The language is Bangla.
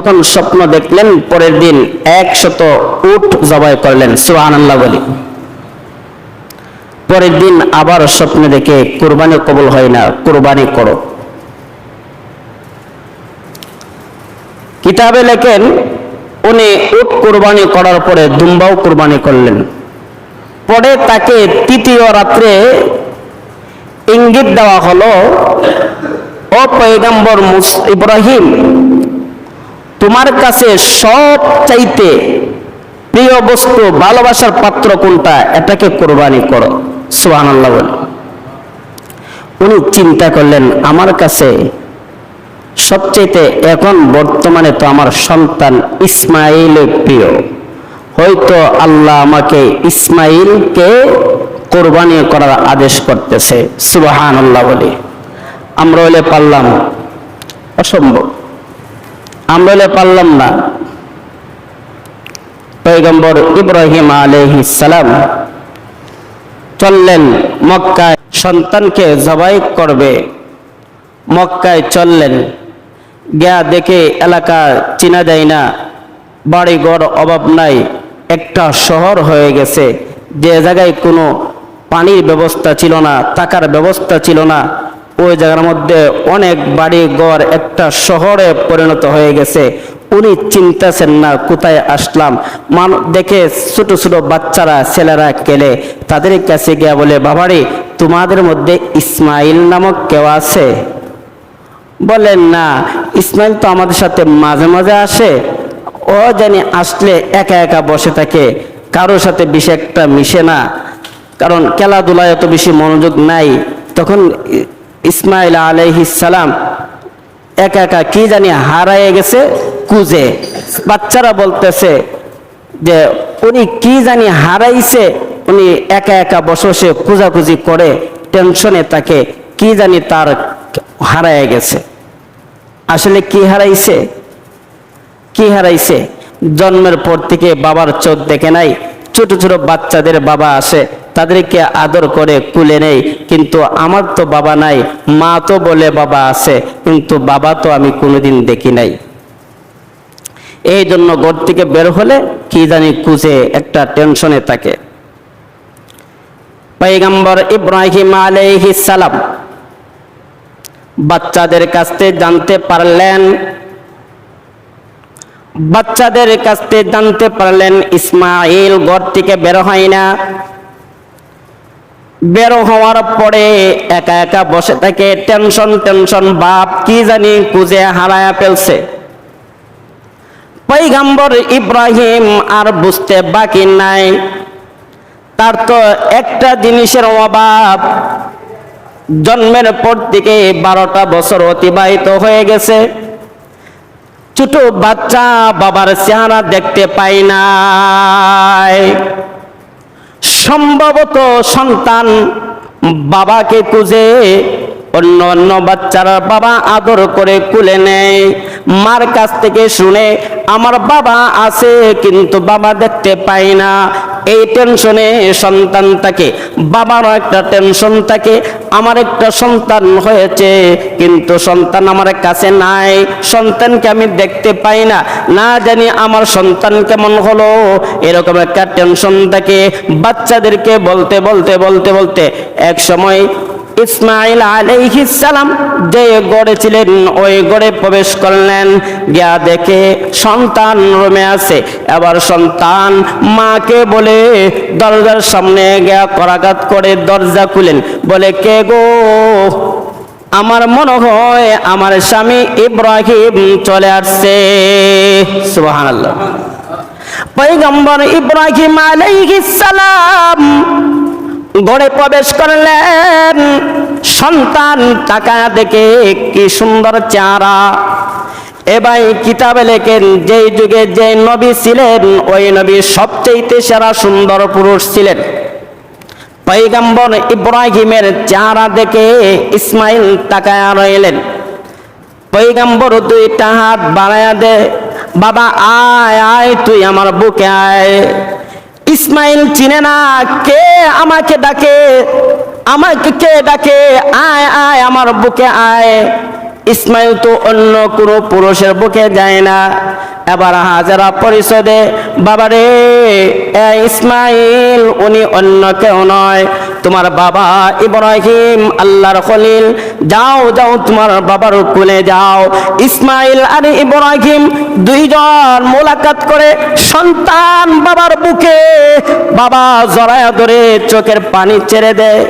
তখন স্বপ্ন দেখলেন, পরের দিন একশত উট জবাই করলেন সুহান আল্লাহ বলি। পরের দিন আবার স্বপ্নে দেখে কোরবানি কবল হয় না, কোরবানি করো। কিতাবে লেখেন, উনি উট কোরবানি করার পরে দুম্বাও কোরবানি করলেন। পরে তাকে তৃতীয় রাত্রে ইঙ্গিত দেওয়া হলো, ও পয়গম্বর ইব্রাহিম তোমার কাছে সব চাইতে প্রিয় বস্তু, ভালোবাসার পাত্র কোনটা? এটাকে কোরবানি করো। সোহান আল্লাহ বলে। উনি চিন্তা করলেন, আমার কাছে সবচেয়ে এখন বর্তমানে তো আমার সন্তান ইসমাইল প্রিয়। হয়তো আল্লাহ আমাকে ইসমাইলকে কোরবানি করার আদেশ করতেছে। সুবাহান আল্লাহ বলে। আমরা হলে পারলাম। অসম্ভব। আমরা হলে পারলাম না। পৈগম্বর ইব্রাহিম সালাম চললেন মক্কায়, সন্তানকে জবাই করবে। মক্কায় চললেন। গিয়া দেখে এলাকা চিনা যায় না। বাড়ি ঘর অভাব নাই। একটা শহর হয়ে গেছে। যে জায়গায় কোনো পানির ব্যবস্থা ছিল না টাকার ব্যবস্থা ছিল না। ওই জায়গার মধ্যে অনেক বাড়ি ঘর একটা শহরে পরিণত হয়ে গেছে। উনি চিন্তাছেন না, কোথায় আসলাম? মান দেখে ছোট ছোট বাচ্চারা, ছেলেরা কেলে তাদের কাছে গিয়া বলে, বাবারে, তোমাদের মধ্যে ইসমাইল নামক কেউ আছে? বলেন না, ইসমাইল তো আমাদের সাথে মাঝে মাঝে আসে। ও জানি আসলে একা একা বসে থাকে, কারোর সাথে বেশি একটা মিশে না। কারণ খেলাধুলায় এত বেশি মনোযোগ নাই। তখন ইসমাইল আলাইহিসালাম একা একা কি জানি হারায় গেছে কুজে বাচ্চারা বলতেছে যে উনি কি জানি হারাইছে, উনি একা একা বসে বসে খুঁজাখুঁজি করে, টেনশনে তাকে কি জানি তার হারায় গেছে। আসলে কি হারাইছে? কি হারাইছে? জন্মের পর থেকে বাবার চোখ দেখে নাই, ছোট ছোট বাচ্চাদের বাবা আসে তাদেরকে আদর করে কুলে নেই, কিন্তু আমার তো বাবা নাই, মা তো বলে বাবা আছে, কিন্তু বাবা তো আমি কোনোদিন দেখি নাই। এই জন্য ঘর থেকে বের হলে কি জানি খুঁজে একটা টেনশনে থাকে। পৈগম্বর ইব্রাহিম সালাম বাচ্চাদের কাছ জানতে পারলেন, বাচ্চাদের কাছ জানতে পারলেন, ইসমাইল ঘর থেকে বের হয় না। বের হওয়ার পরে একা একা বসে থাকে টেনশন টেনশন, বাপ কি জানি খুঁজে হারায়া ফেলছে। পৈগম্বর ইব্রাহিম আর বুঝতে বাকি নাই। তার তো একটা জিনিসের অভাব, জন্মের পর থেকে বারোটা বছর অতিবাহিত হয়ে গেছে। ছোট বাচ্চা বাবার চেহারা দেখতে পাই নাই। সম্ভবত সন্তান বাবাকে খুঁজে অন্য অন্য বাচ্চারা বাবা আদর করে কুলে নেয়। মার কাছ থেকে শুনে, আমার বাবা আছে, কিন্তু বাবা দেখতে পাই না। এই টেনশনে সন্তান থাকে বাবারও একটা টেনশন থাকে। আমার একটা সন্তান হয়েছে, কিন্তু সন্তান আমার কাছে নাই। সন্তানকে আমি দেখতে পাই না। না জানি আমার সন্তান কেমন হলো। এরকম একটা টেনশন থাকে। বাচ্চাদেরকে বলতে বলতে বলতে বলতে এক সময় ইসমাইল সালাম যে গড়ে ছিলেন, ওই গড়ে প্রবেশ করলেন। গিয়া দেখে সন্তান রুমে আছে। এবার সন্তান মাকে বলে দরজার সামনে গিয়া করাঘাত করে দরজা খুলেন। বলে, কে গো? আমার মনে হয় আমার স্বামী ইব্রাহিম চলে আসছে। সুবহানাল্লাহ। পৈগম্বর ইব্রাহিম আলাইহিস সালাম ঘরে প্রবেশ করলেন। সন্তান টাকা দেখে কি সুন্দর চেহারা। এবার কিতাবে লেখেন, যেই যুগে যে নবী ছিলেন, ওই নবী সবচেয়ে সেরা সুন্দর পুরুষ ছিলেন। পৈগম্বর ইব্রাহিমের চেহারা দেখে ইসমাইল তাকায়া রইলেন। পৈগম্বর দুইটা হাত বাড়ায়া দে, বাবা, আয় আয়, তুই আমার বুকে আয়। ইসমাইল চিনে না, কে আমাকে ডাকে? আমাকে কে ডাকে? আয় আয়, আমার বুকে আয়। ইসমাইল তো অন্য কোনো পুরুষের বুকে যায় না। এবার হাজারা পরিষদে, বাবারে ইসমাইল, উনি অন্য কেউ নয়। তোমার বাবা ইব্রাহিম, আল্লাহর খলিল। যাও যাও, তোমার বাবার কুলে যাও। ইসমাইল আর ইব্রাহিম দুইজন মোলাকাত করে সন্তান বাবার বুকে বাবা জড়ায়া ধরে চোখের পানি ছেড়ে দেয়।